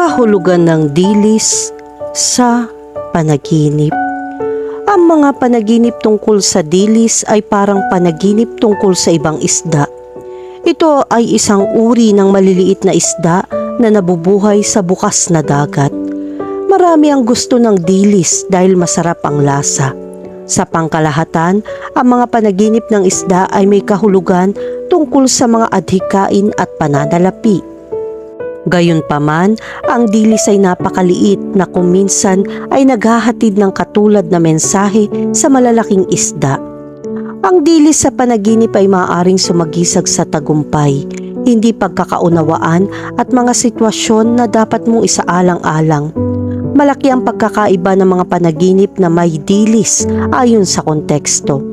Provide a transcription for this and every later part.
kahulugan ng dilis sa panaginip. Ang mga panaginip tungkol sa dilis ay parang panaginip tungkol sa ibang isda. Ito ay isang uri ng maliliit na isda na nabubuhay sa bukas na dagat. Marami ang gusto ng dilis dahil masarap ang lasa. Sa pangkalahatan, ang mga panaginip ng isda ay may kahulugan tungkol sa mga adhikain at pananalapi. Gayunpaman, ang dilis ay napakaliit na kung minsan ay naghahatid ng katulad na mensahe sa malalaking isda. Ang dilis sa panaginip ay maaaring sumagisag sa tagumpay, hindi pagkakaunawaan at mga sitwasyon na dapat mong isaalang-alang. Malaki ang pagkakaiba ng mga panaginip na may dilis ayon sa konteksto.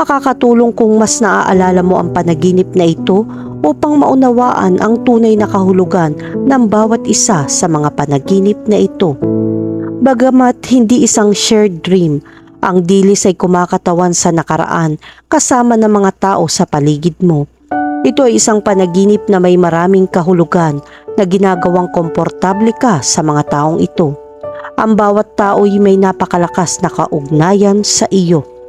Makakatulong kung mas naaalala mo ang panaginip na ito upang maunawaan ang tunay na kahulugan ng bawat isa sa mga panaginip na ito. Bagamat hindi isang shared dream, ang dilis ay kumakatawan sa nakaraan kasama ng mga tao sa paligid mo. Ito ay isang panaginip na may maraming kahulugan na ginagawang komportable ka sa mga taong ito. Ang bawat tao ay may napakalakas na kaugnayan sa iyo.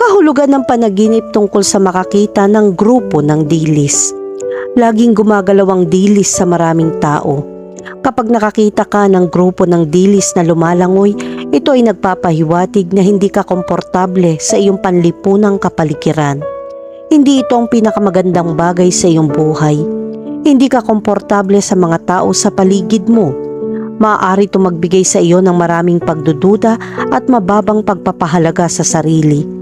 Kahulugan ng panaginip tungkol sa makakita ng grupo ng dilis. Laging gumagalaw ang dilis sa maraming tao. Kapag nakakita ka ng grupo ng dilis na lumalangoy, ito ay nagpapahiwatig na hindi ka komportable sa iyong panlipunang kapaligiran. Hindi ito ang pinakamagandang bagay sa iyong buhay. Hindi ka komportable sa mga tao sa paligid mo. Maaari ito magbigay sa iyo ng maraming pagdududa at mababang pagpapahalaga sa sarili.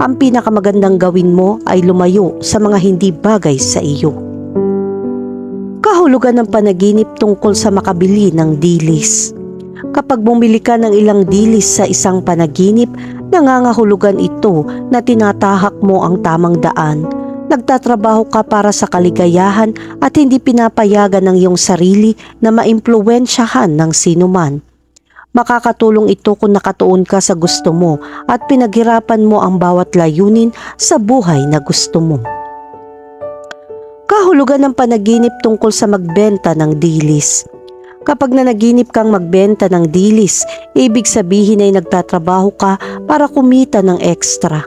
Ang pinakamagandang gawin mo ay lumayo sa mga hindi bagay sa iyo. Kahulugan ng panaginip tungkol sa makabili ng dilis. Kapag bumili ka ng ilang dilis sa isang panaginip, nangangahulugan ito na tinatahak mo ang tamang daan. Nagtatrabaho ka para sa kaligayahan at hindi pinapayagan ng iyong sarili na maimpluwensyahan ng sinuman. Makakatulong ito kung nakatuon ka sa gusto mo at pinaghirapan mo ang bawat layunin sa buhay na gusto mo. Kahulugan ng panaginip tungkol sa magbenta ng dilis. Kapag nanaginip kang magbenta ng dilis, ibig sabihin ay nagtatrabaho ka para kumita ng ekstra.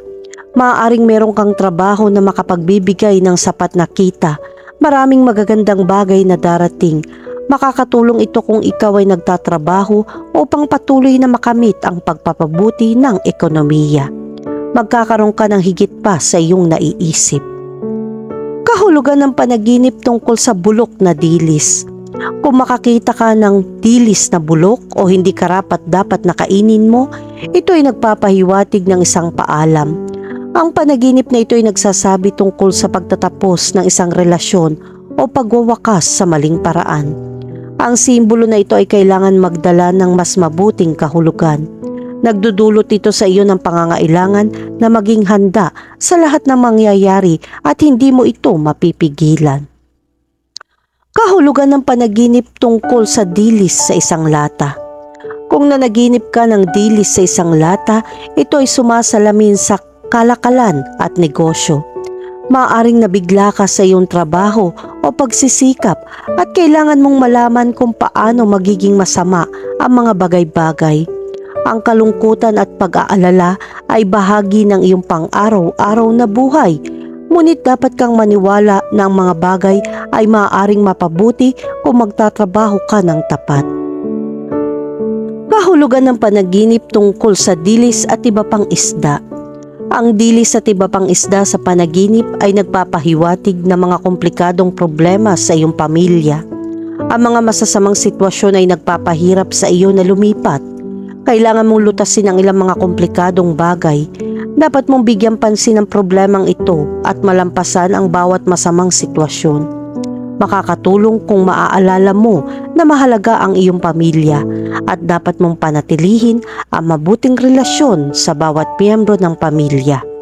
Maaaring meron kang trabaho na makapagbibigay ng sapat na kita. Maraming magagandang bagay na darating. Makakatulong ito kung ikaw ay nagtatrabaho upang patuloy na makamit ang pagpapabuti ng ekonomiya. Magkakaroon ka ng higit pa sa iyong naiisip. Kahulugan ng panaginip tungkol sa bulok na dilis. Kung makakita ka ng dilis na bulok o hindi karapat dapat na kainin mo, ito ay nagpapahiwatig ng isang paalam. Ang panaginip na ito ay nagsasabi tungkol sa pagtatapos ng isang relasyon o pagwawakas sa maling paraan. Ang simbolo na ito ay kailangan magdala ng mas mabuting kahulugan. Nagdudulot ito sa iyo ng pangangailangan na maging handa sa lahat ng mangyayari at hindi mo ito mapipigilan. Kahulugan ng panaginip tungkol sa dilis sa isang lata. Kung nanaginip ka ng dilis sa isang lata, ito ay sumasalamin sa kalakalan at negosyo. Maaring nabigla ka sa iyong trabaho o at kailangan mong malaman kung paano magiging masama ang mga bagay-bagay. Ang kalungkutan at pag-aalala ay bahagi ng iyong pang-araw-araw na buhay Ngunit dapat kang maniwala na ang mga bagay ay maaaring mapabuti kung magtatrabaho ka ng tapat. Kahulugan ng panaginip tungkol sa dilis at iba pang isda. Ang dilis at iba pang isda sa panaginip ay nagpapahiwatig ng mga komplikadong problema sa iyong pamilya. Ang mga masasamang sitwasyon ay nagpapahirap sa iyo na lumipat. Kailangan mong lutasin ang ilang mga komplikadong bagay dapat mong bigyan pansin ang problemang ito at malampasan ang bawat masamang sitwasyon. Makakatulong kung maaalala mo na mahalaga ang iyong pamilya at dapat mong panatilihin ang mabuting relasyon sa bawat miyembro ng pamilya.